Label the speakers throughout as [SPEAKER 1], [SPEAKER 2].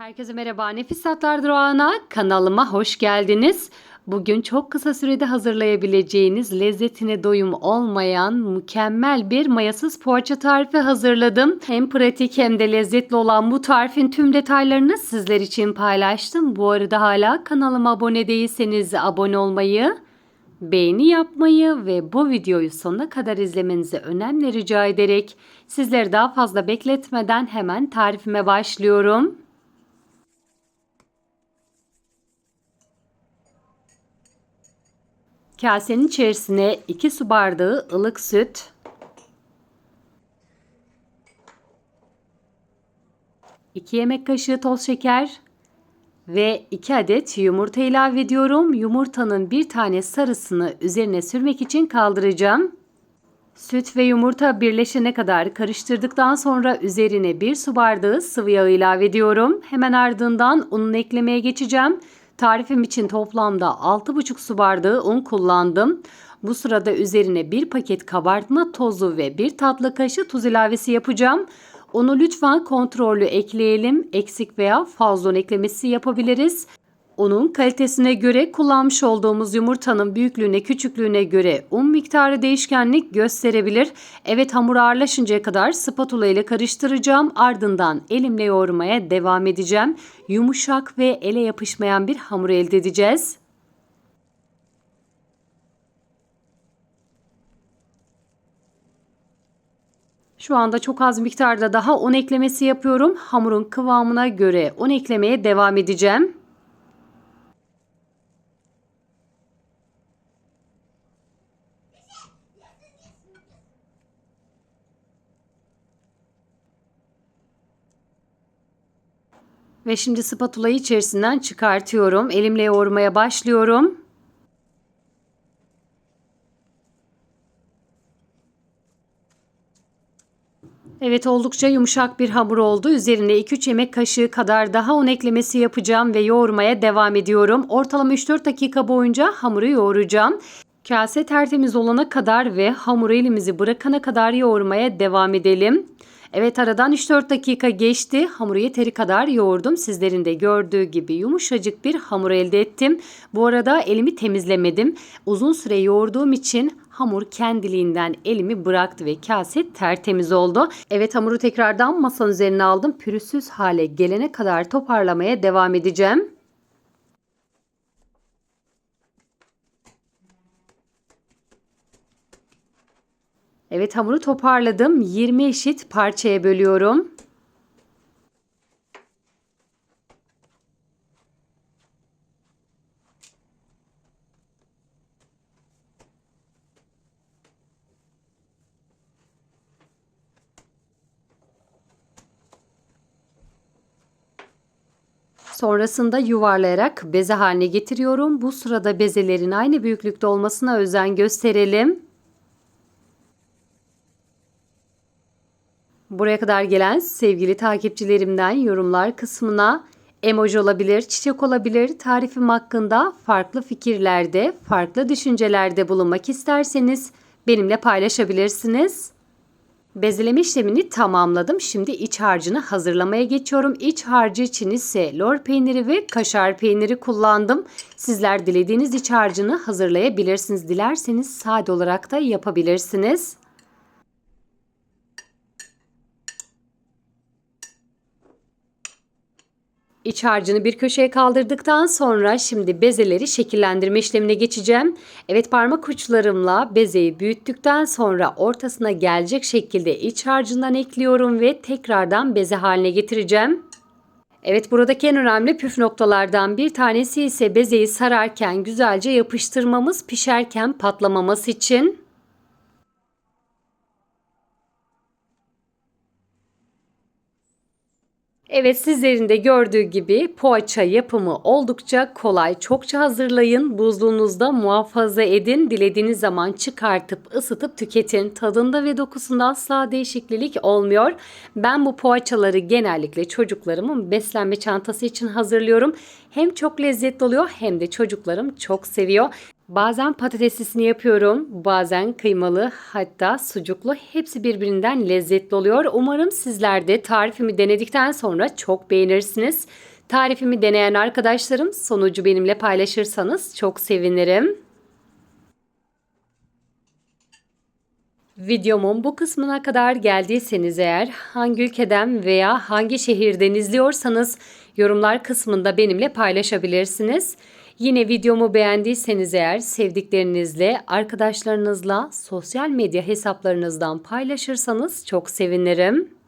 [SPEAKER 1] Herkese merhaba. Nefis Tatlar Durağı'na kanalıma hoş geldiniz. Bugün çok kısa sürede hazırlayabileceğiniz lezzetine doyum olmayan mükemmel bir mayasız poğaça tarifi hazırladım. Hem pratik hem de lezzetli olan bu tarifin tüm detaylarını sizler için paylaştım. Bu arada hala kanalıma abone değilseniz abone olmayı, beğeni yapmayı ve bu videoyu sonuna kadar izlemenizi önemli rica ederek sizleri daha fazla bekletmeden hemen tarifime başlıyorum. Kasenin içerisine 2 su bardağı ılık süt, 2 yemek kaşığı toz şeker ve 2 adet yumurta ilave ediyorum. Yumurtanın bir tane sarısını üzerine sürmek için kaldıracağım. Süt ve yumurta birleşene kadar karıştırdıktan sonra üzerine 1 su bardağı sıvı yağ ilave ediyorum. Hemen ardından ununu eklemeye geçeceğim. Tarifim için toplamda 6,5 su bardağı un kullandım. Bu sırada üzerine bir paket kabartma tozu ve bir tatlı kaşığı tuz ilavesi yapacağım. Onu lütfen kontrollü ekleyelim. Eksik veya fazla eklemesi yapabiliriz. Unun kalitesine göre kullanmış olduğumuz yumurtanın büyüklüğüne küçüklüğüne göre un miktarı değişkenlik gösterebilir. Evet hamur ağırlaşıncaya kadar spatula ile karıştıracağım. Ardından elimle yoğurmaya devam edeceğim. Yumuşak ve ele yapışmayan bir hamur elde edeceğiz. Şu anda çok az miktarda daha un eklemesi yapıyorum. Hamurun kıvamına göre un eklemeye devam edeceğim. Ve şimdi spatulayı içerisinden çıkartıyorum. Elimle yoğurmaya başlıyorum. Evet oldukça yumuşak bir hamur oldu. Üzerine 2-3 yemek kaşığı kadar daha un eklemesi yapacağım ve yoğurmaya devam ediyorum. Ortalama 3-4 dakika boyunca hamuru yoğuracağım. Kase tertemiz olana kadar ve hamuru elimizi bırakana kadar yoğurmaya devam edelim. Evet aradan 3-4 dakika geçti. Hamuru yeteri kadar yoğurdum. Sizlerin de gördüğü gibi yumuşacık bir hamur elde ettim. Bu arada elimi temizlemedim. Uzun süre yoğurduğum için hamur kendiliğinden elimi bıraktı ve kase tertemiz oldu. Evet hamuru tekrardan masanın üzerine aldım. Pürüzsüz hale gelene kadar toparlamaya devam edeceğim. Evet hamuru toparladım. 20 eşit parçaya bölüyorum. Sonrasında yuvarlayarak beze haline getiriyorum. Bu sırada bezelerin aynı büyüklükte olmasına özen gösterelim. Buraya kadar gelen sevgili takipçilerimden yorumlar kısmına emoji olabilir, çiçek olabilir, tarifim hakkında farklı fikirlerde, farklı düşüncelerde bulunmak isterseniz benimle paylaşabilirsiniz. Bezeleme işlemini tamamladım. Şimdi iç harcını hazırlamaya geçiyorum. İç harcı için ise lor peyniri ve kaşar peyniri kullandım. Sizler dilediğiniz iç harcını hazırlayabilirsiniz. Dilerseniz sade olarak da yapabilirsiniz. İç harcını bir köşeye kaldırdıktan sonra şimdi bezeleri şekillendirme işlemine geçeceğim. Evet parmak uçlarımla bezeyi büyüttükten sonra ortasına gelecek şekilde iç harcından ekliyorum ve tekrardan beze haline getireceğim. Evet buradaki en önemli püf noktalardan bir tanesi ise bezeyi sararken güzelce yapıştırmamız pişerken patlamaması için. Evet sizlerin de gördüğü gibi poğaça yapımı oldukça kolay. Çokça hazırlayın, buzluğunuzda muhafaza edin. Dilediğiniz zaman çıkartıp ısıtıp tüketin. Tadında ve dokusunda asla değişiklik olmuyor. Ben bu poğaçaları genellikle çocuklarımın beslenme çantası için hazırlıyorum. Hem çok lezzetli oluyor hem de çocuklarım çok seviyor. Bazen patateslisini yapıyorum, bazen kıymalı, hatta sucuklu. Hepsi birbirinden lezzetli oluyor. Umarım sizler de tarifimi denedikten sonra çok beğenirsiniz. Tarifimi deneyen arkadaşlarım sonucu benimle paylaşırsanız çok sevinirim. Videomun bu kısmına kadar geldiyseniz eğer hangi ülkeden veya hangi şehirden izliyorsanız yorumlar kısmında benimle paylaşabilirsiniz. Yine videomu beğendiyseniz eğer sevdiklerinizle, arkadaşlarınızla sosyal medya hesaplarınızdan paylaşırsanız çok sevinirim.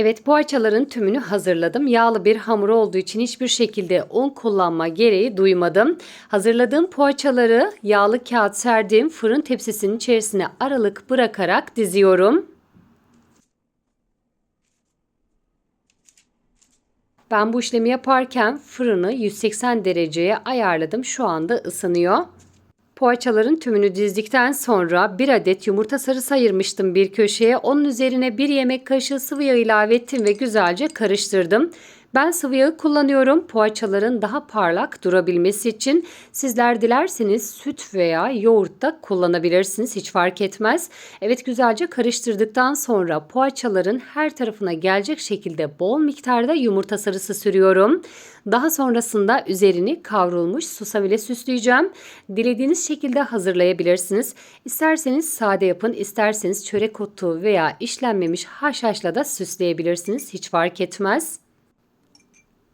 [SPEAKER 1] Evet poğaçaların tümünü hazırladım. Yağlı bir hamur olduğu için hiçbir şekilde un kullanma gereği duymadım. Hazırladığım poğaçaları yağlı kağıt serdiğim fırın tepsisinin içerisine aralık bırakarak diziyorum. Ben bu işlemi yaparken fırını 180 dereceye ayarladım. Şu anda ısınıyor. Poğaçaların tümünü dizdikten sonra bir adet yumurta sarısı ayırmıştım bir köşeye. Onun üzerine bir yemek kaşığı sıvı yağ ilave ettim ve güzelce karıştırdım. Ben sıvı yağı kullanıyorum poğaçaların daha parlak durabilmesi için. Sizler dilerseniz süt veya yoğurt da kullanabilirsiniz hiç fark etmez. Evet güzelce karıştırdıktan sonra poğaçaların her tarafına gelecek şekilde bol miktarda yumurta sarısı sürüyorum. Daha sonrasında üzerini kavrulmuş susam ile süsleyeceğim. Dilediğiniz şekilde hazırlayabilirsiniz. İsterseniz sade yapın, isterseniz çörek otu veya işlenmemiş haşhaşla da süsleyebilirsiniz. Hiç fark etmez.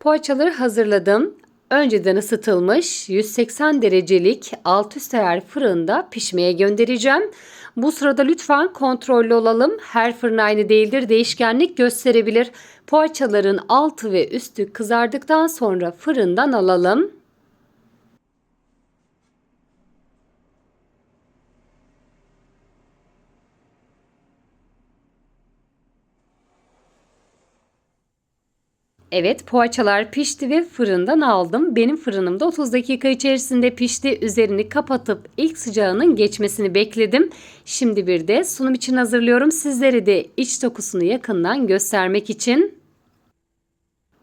[SPEAKER 1] Poğaçaları hazırladım. Önceden ısıtılmış 180 derecelik alt üst ayar fırında pişmeye göndereceğim. Bu sırada lütfen kontrollü olalım. Her fırın aynı değildir. Değişkenlik gösterebilir. Poğaçaların altı ve üstü kızardıktan sonra fırından alalım. Evet poğaçalar pişti ve fırından aldım. Benim fırınımda 30 dakika içerisinde pişti. Üzerini kapatıp ilk sıcağının geçmesini bekledim. Şimdi bir de sunum için hazırlıyorum. Sizlere de iç dokusunu yakından göstermek için.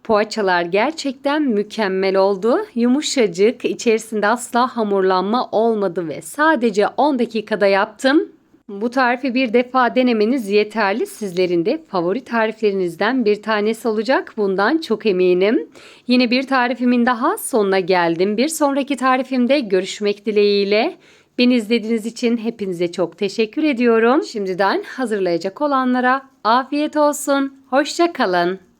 [SPEAKER 1] Poğaçalar gerçekten mükemmel oldu. Yumuşacık, içerisinde asla hamurlanma olmadı ve sadece 10 dakikada yaptım. Bu tarifi bir defa denemeniz yeterli. Sizlerin de favori tariflerinizden bir tanesi olacak. Bundan çok eminim. Yine bir tarifimin daha sonuna geldim. Bir sonraki tarifimde görüşmek dileğiyle. Beni izlediğiniz için hepinize çok teşekkür ediyorum. Şimdiden hazırlayacak olanlara afiyet olsun. Hoşça kalın.